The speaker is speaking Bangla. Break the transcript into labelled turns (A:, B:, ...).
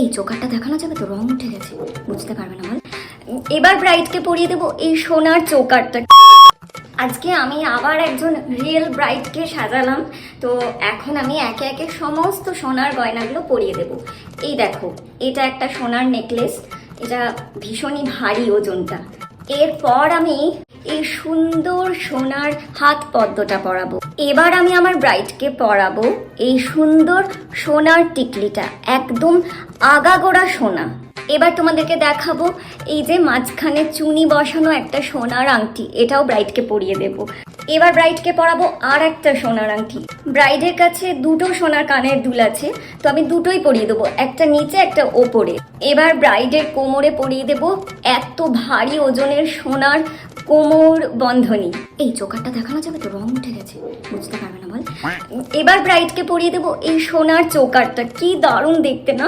A: এই চোকারটা দেখানো যাবে তো? রং উঠে গেছে। বুঝতে পারবে না বল। এবার ব্রাইডকে পরিয়ে দেবো এই সোনার চোকারটা আজকে আমি আবার একজন রিয়েল ব্রাইডকে সাজালাম। তো এখন আমি একে একে সমস্ত সোনার গয়নাগুলো পরিয়ে দেব। এই দেখো, এটা একটা সোনার নেকলেস এটা ভীষণই ভারী ওজনটা। এরপর আমি এই সুন্দর সোনার হাত পদ্মটা পরাবো। এবার আমি আমার ব্রাইডকে পরাবো এই সুন্দর সোনার টিকলিটা, একদম আগাগোড়া সোনা। এবার তোমাদেরকে দেখাবো এই যে মাঝখানে চুনি বসানো একটা সোনার আংটি, এটাও ব্রাইডকে পরিয়ে দেব। এবার ব্রাইডকে পরাবো আর একটা সোনার আংটি। ব্রাইডের কাছে দুটো সোনার কানের দুল আছে, তো আমি দুটোই পরিয়ে দেবো, একটা নিচে, একটা ওপরে। এবার ব্রাইডের কোমরে পরিয়ে দেব এত ভারী ওজনের সোনার কোমর বন্ধনী। এই চোকারটা দেখানো যাবে তো? রং উঠে গেছে। বুঝতে পারবে না বল। এবার ব্রাইডকে পরিয়ে দেবো এই সোনার চোকারটা। কি দারুণ দেখতে না?